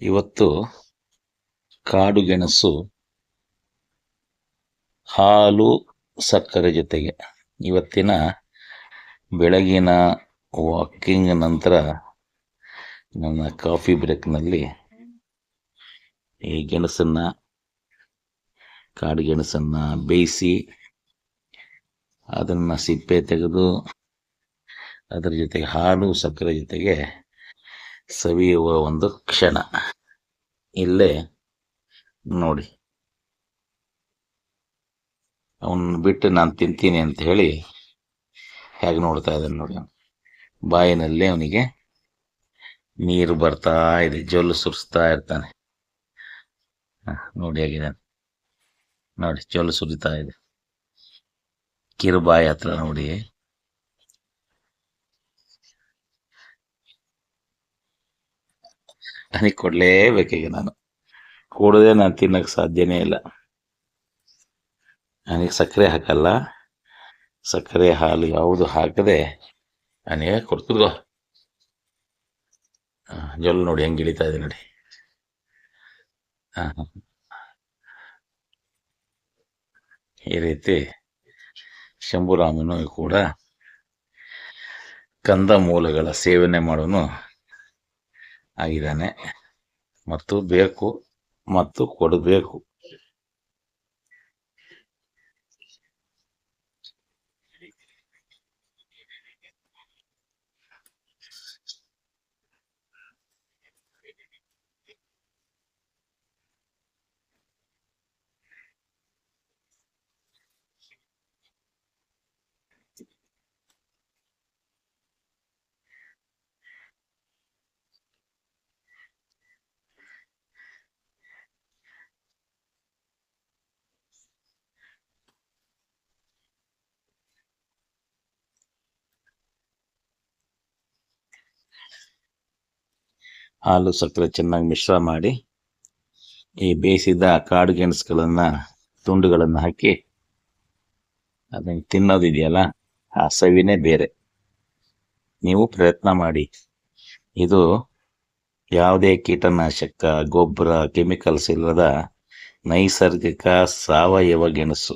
ಇವತ್ತು ಕಾಡು ಗೆಣಸು ಹಾಲು ಸಕ್ಕರೆ ಜೊತೆಗೆ. ಇವತ್ತಿನ ಬೆಳಗಿನ ವಾಕಿಂಗ್ ನಂತರ ನನ್ನ ಕಾಫಿ ಬ್ರೇಕ್ನಲ್ಲಿ ಈ ಗೆಣಸನ್ನು ಕಾಡು ಗೆಣಸನ್ನು ಬೇಯಿಸಿ ಅದನ್ನು ಸಿಪ್ಪೆ ತೆಗೆದು ಅದರ ಜೊತೆಗೆ ಹಾಲು ಸಕ್ಕರೆ ಜೊತೆಗೆ ಸವಿಯುವ ಒಂದು ಕ್ಷಣ. ಇಲ್ಲೇ, ನೋಡಿ. ಅವನ್ನ ಬಿಟ್ಟು ನಾನು ತಿಂತೀನಿ ಅಂತ ಹೇಳಿ ಹೇಗೆ ನೋಡ್ತಾ ಇದ್ದಾನೆ ನೋಡಿ ಬಾಯಿನಲ್ಲಿ ಅವನಿಗೆ ನೀರು ಬರ್ತಾ ಇದೆ, ಜೊಲ್ಲು ಸುರಿಸ್ತಾ ಇರ್ತಾನೆ. ನೋಡಿ ಹೇಗಿದ್ದಾನೆ. ನೋಡಿ, ಜೊಲ್ಲು ಸುರಿತಾ ಇದೆ. ಕಿರುಬಾಯಿ ಹತ್ರ ನೋಡಿ. ನನಗೆ ಕೊಡಲೇಬೇಕೀಗ ನಾನು. ಕೂಡದೆ ನಾನು ತಿನ್ನಕ್ಕೆ ಸಾಧ್ಯನೇ ಇಲ್ಲ. ನನಗೆ ಸಕ್ಕರೆ ಹಾಕಲ್ಲ. ಸಕ್ಕರೆ ಹಾಲು ಯಾವುದು ಹಾಕದೆ ನನಗೆ ಕೊಡ್ತಿರ್ಗೋ ಜೊಲ್ ನೋಡಿ ಹೆಂಗೆ ಇಳಿತಾ ಇದೆ ನೋಡಿ. ಈ ರೀತಿ ಶಂಭುರಾಮನು ಕೂಡ ಕಂದ ಮೂಲಗಳ ಸೇವನೆ ಮಾಡೋನು ಆಗಿದ್ದಾನೆ. ಮತ್ತು ಬೇಕು ಮತ್ತು ಕೊಡಬೇಕು. ಹಾಲು ಸಕ್ಕರೆ ಚೆನ್ನಾಗಿ ಮಿಶ್ರ ಮಾಡಿ ಈ ಬೇಯಿಸಿದ ಕಾಡು ಗೆಣಸುಗಳನ್ನು, ತುಂಡುಗಳನ್ನು ಹಾಕಿ ಅದನ್ನು ತಿನ್ನೋದಿದೆಯಲ್ಲ, ಆ ಸವಿನೇ ಬೇರೆ. ನೀವು ಪ್ರಯತ್ನ ಮಾಡಿ. ಇದು ಯಾವುದೇ ಕೀಟನಾಶಕ, ಗೊಬ್ಬರ, ಕೆಮಿಕಲ್ಸ್ ಇಲ್ಲದ ನೈಸರ್ಗಿಕ ಸಾವಯವ ಗೆಣಸು.